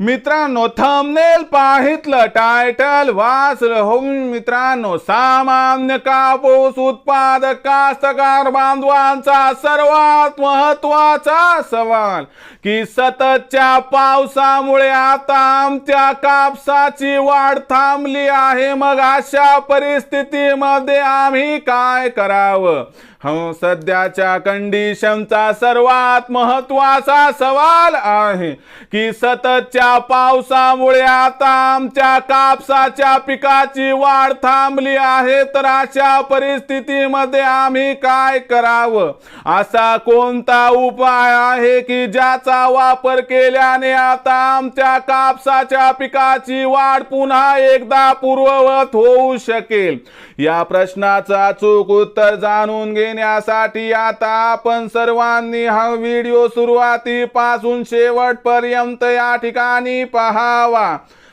मित्रांनो thumbnail पाहितलं title वाचलं होऊन मित्रांनो सामान्य कापूस उत्पादक कास्तकार बांधवांचा सर्वात महत्त्वाचा सवाल की सततच्या पावसामुळे आता आमच्या कापसाची वाढ थांबली आहे मग अशा परिस्थितीमध्ये आम्ही काय करावं? हो सध्याच्या कंडिशनचा सर्वात महत्त्वाचा सवाल आहे की सततच्या पावसामुळे आता आमच्या कापसाच्या पिकाची वाढ थांबली आहे तर अशा परिस्थितीमध्ये आम्ही काय करावं? असा कोणता उपाय आहे की ज्याचा वापर केल्याने आता आमच्या कापसाच्या पिकाची वाढ पुन्हा एकदा पूर्ववत होऊ शकेल? या प्रश्नाचा चूक उत्तर जाणून घे. देण्यासाठी आता आपण सर्वांनी हा व्हिडिओ सुरुवातीपासून शेवटपर्यंत या ठिकाणी पहावा.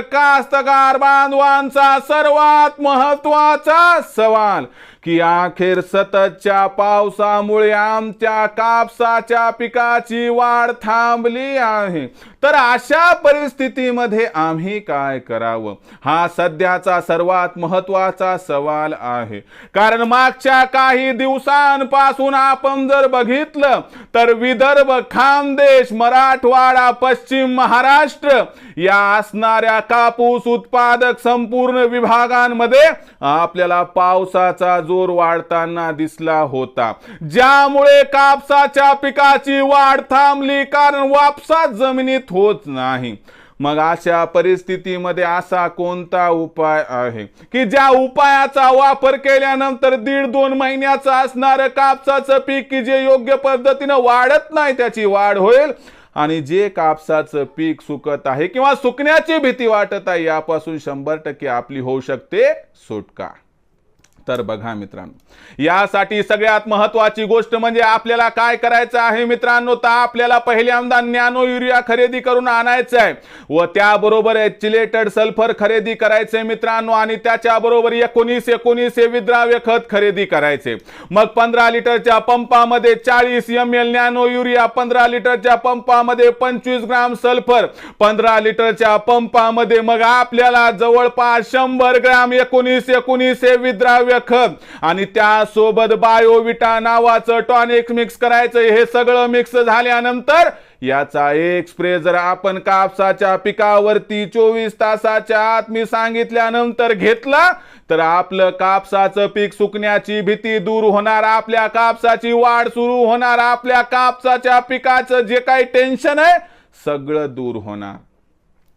कास्तकार बांधवांचा सर्वात महत्त्वाचा सवाल. की अखेर सततच्या पावसामुळे आमच्या कापसाच्या पिकाची वाढ थांबली आहे. तर अशा परिस्थितीमध्ये आम्ही काय करावं? हा सध्याचा सर्वात महत्त्वाचा सवाल आहे. कारण मागच्या काही दिवसांपासून आपण जर बघितलं तर विदर्भ खानदेश मराठवाडा पश्चिम महाराष्ट्र या असणाऱ्या कापूस उत्पादक संपूर्ण विभागांमध्ये आपल्याला पावसाचा जोर वाढताना दिसला होता. ज्यामुळे कापसाच्या पिकाची वाढ थांबली कारण वापसा जमिनीत होत नाही. मग अशा परिस्थितीमध्ये असा कोणता उपाय आहे? की ज्या उपायाचा वापर केल्यानंतर दीड दोन महिन्याचं असणारं कापसाचं पीक की जे योग्य पद्धतीनं वाढत नाही त्याची वाढ होईल? आणि जे कापसाचं पीक सुकत आहे किंवा सुकण्याची भीती वाटत आहे यापासून शंभर टक्के आपली होऊ शकते सुटका. तर बघा मित्रांनो. यासाठी सगळ्यात महत्वाची गोष्ट म्हणजे आपल्याला काय करायचं आहे मित्रांनो? तर आपल्याला पहिल्यांदा नॅनो युरिया खरेदी करून आणायचं आहे. व त्याबरोबर चिलेटेड सल्फर खरेदी करायचे मित्रांनो. आणि त्याच्याबरोबर एकोणीस एकोणीस हे विद्राव्य खत खरेदी करायचे. मग पंधरा लिटरच्या पंपामध्ये चाळीस एम एल नॅनो युरिया पंधरा लिटरच्या पंपामध्ये पंचवीस ग्राम सल्फर पंधरा लिटरच्या पंपामध्ये मग आपल्याला जवळपास शंभर ग्राम एकोणीस एकोणीस हे विद्राव्य खत आणि त्यासोबत बायोविटा नावाचं टॉनिक मिक्स करायचं. हे सगळं मिक्स झाल्यानंतर याचा एक स्प्रे जर आपण कापसाच्या पिकावरती चोवीस तासाच्या आत मी सांगितल्यानंतर घेतला तर आपलं कापसाचं पीक सुकण्याची भीती दूर होणार आपल्या कापसाची वाढ सुरू होणार आपल्या कापसाच्या पिकाचं जे काही टेन्शन आहे सगळं दूर होणार.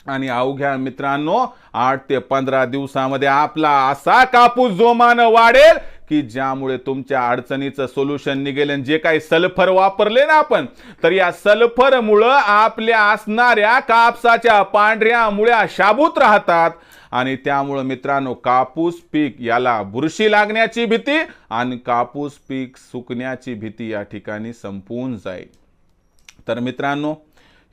आणि अवघ्या मित्रांनो आठ ते पंधरा दिवसामध्ये आपला असा कापूस जोमानं वाढेल की ज्यामुळे तुमच्या अडचणीचं सोल्युशन निघेल आणि जे काही सल्फर वापरले ना आपण तर या सल्फरमुळं आपल्या असणाऱ्या कापसाच्या पांढऱ्या मुळ्या शाबूत राहतात. आणि त्यामुळं मित्रांनो कापूस पीक याला बुरशी लागण्याची भीती आणि कापूस पीक सुकण्याची भीती या ठिकाणी संपून जाईल. तर मित्रांनो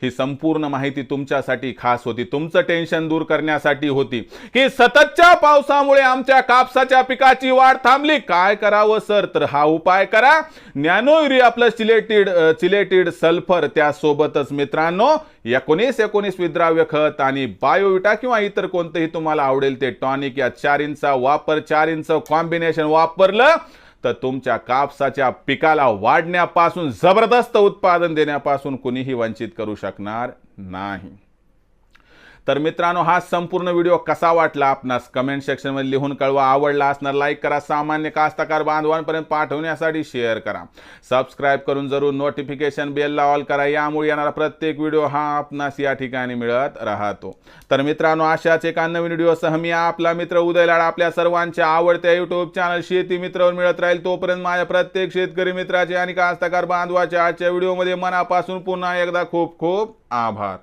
ही संपूर्ण माहिती तुमच्यासाठी खास होती. तुमचं टेन्शन दूर करण्यासाठी होती. की सततच्या पावसामुळे आमच्या कापसाच्या पिकाची वाढ थांबली. काय करावं सर? तर हा उपाय करा. Nano urea plus chelated chelated sulphur त्यासोबतच मित्रांनो एकोणीस एकोणीस विद्राव्य खत आणि बायोविटा किंवा इतर कोणतंही तुम्हाला आवडेल ते टॉनिक या चार इंचा वापर चार इंच कॉम्बिनेशन वापरलं. तर तुमच्या कापसाच्या पिकाला वाढण्यापासून जबरदस्त उत्पादन देण्यापासून कुणीही वंचित करू शकणार नाही. तर मित्रांनो हा संपूर्ण व्हिडिओ कसा वाटला आपणास कमेंट सेक्शनमध्ये लिहून कळवा. आवडला असणार लाईक करा. सामान्य कास्तकार बांधवांपर्यंत पाठवण्यासाठी शेअर करा. सबस्क्राईब करून जरूर नोटिफिकेशन बेलला ऑल करा. यामुळे येणारा प्रत्येक व्हिडिओ हा आपणास या ठिकाणी मिळत राहतो. तर मित्रांनो अशाच एका नवीन व्हिडिओसह मी आपला मित्र उदय लाड आपल्या सर्वांच्या आवडत्या युट्यूब चॅनल शेती मित्रावर मिळत राहील. तोपर्यंत माझ्या प्रत्येक शेतकरी मित्राचे आणि कास्तकार बांधवाच्या आजच्या व्हिडिओमध्ये मनापासून पुन्हा एकदा खूप खूप आभार.